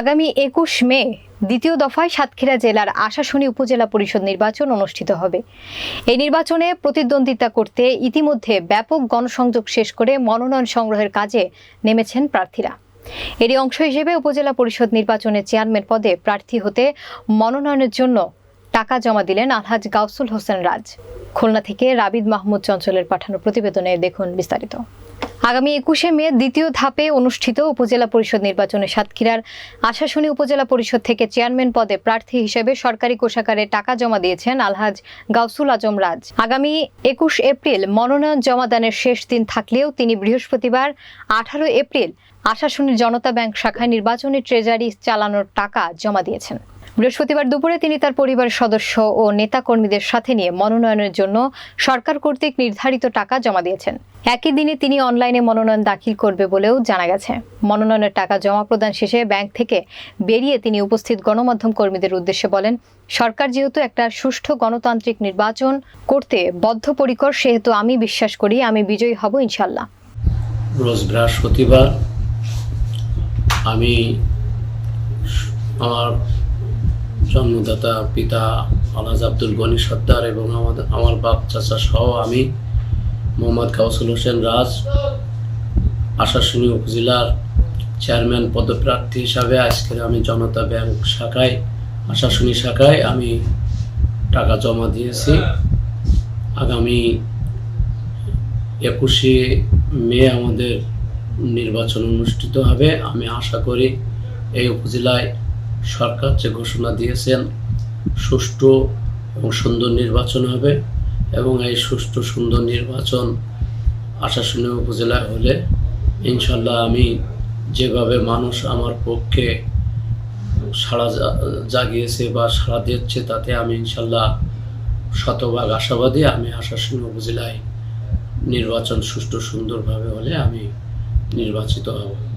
আগামী একুশ মে দ্বিতীয় দফায় সাতক্ষীরা জেলার আশাশুনি উপজেলা পরিষদ নির্বাচন অনুষ্ঠিত হবে। এই নির্বাচনে প্রতিদ্বন্দ্বিতা করতে ইতিমধ্যে ব্যাপক গণসংযোগ শেষ করে মনোনয়ন সংগ্রহের কাজে নেমেছেন প্রার্থীরা। এরই অংশ হিসেবে উপজেলা পরিষদ নির্বাচনে চেয়ারম্যান পদে প্রার্থী হতে মনোনয়নের জন্য টাকা জমা দিলেন আলহাজ গাউসুল হোসেন রাজ। খুলনা থেকে রাবিদ মাহমুদ চঞ্চলের পাঠানো প্রতিবেদনে দেখুন বিস্তারিত। আগামী একুশে মে দ্বিতীয় ধাপে অনুষ্ঠিত উপজেলা পরিষদ নির্বাচনে সাতক্ষীরার আশাশুনি উপজেলা পরিষদ থেকে চেয়ারম্যান পদে প্রার্থী হিসেবে সরকারি কোষাগারে টাকা জমা দিয়েছেন আলহাজ গাউসুল আজম রাজ। আগামী একুশ এপ্রিল মনোনয়ন জমাদানের শেষ দিন থাকলেও তিনি বৃহস্পতিবার আঠারো এপ্রিল আশাশুনির জনতা ব্যাংক শাখায় নির্বাচনী ট্রেজারি চালানোর টাকা জমা দিয়েছেন। বৃহস্পতিবার দুপুরে তিনি তার পরিবারের সদস্য ও নেতাকর্মীদের সাথে নিয়ে মনোনয়নের জন্য সরকার কর্তৃক নির্ধারিত টাকা জমা দিয়েছেন। একই দিনে তিনি অনলাইনে মনোনয়ন দাখিল করবে বলেও জানা গেছে। মনোনয়নের টাকা জমা প্রদান শেষে ব্যাংক থেকে বেরিয়ে তিনি উপস্থিত গণমাধ্যম কর্মীদের উদ্দেশ্যে বলেন, সরকার যেহেতু একটা সুষ্ঠু গণতান্ত্রিক নির্বাচন করতে বদ্ধপরিকর, সেহেতু আমি বিশ্বাস করি, আমি বিজয়ী হব ইনশাল্লাহ রোজ বৃহস্পতিবার আমি আমার জন্মদাতা, পিতা আলাজ আব্দুল গনি সর্দার এবং আমাদের আমার বাপ, চাচা সহ আমি মোহাম্মদ কাউসুল হোসেন রাজ, আশাশুনি উপজেলার চেয়ারম্যান পদপ্রার্থী হিসাবে আজকের আমি জনতা ব্যাংক শাখায়, আশাশুনি শাখায় আমি টাকা জমা দিয়েছি। আগামী একুশে মে আমাদের নির্বাচন অনুষ্ঠিত হবে। আমি আশা করি এই উপজেলায় সরকার যে ঘোষণা দিয়েছেন, সুষ্ঠু এবং সুন্দর নির্বাচন হবে এবং এই সুষ্ঠু সুন্দর নির্বাচন আশাশুনি উপজেলায় হলে ইনশাল্লাহ আমি যেভাবে মানুষ আমার পক্ষে সাড়া জাগিয়েছে বা সাড়া দিচ্ছে তাতে আমি ইনশাল্লাহ শতভাগ আশাবাদী। আমি আশাশুনি উপজেলায় নির্বাচন সুষ্ঠু সুন্দরভাবে হলে আমি নির্বাচিত হব।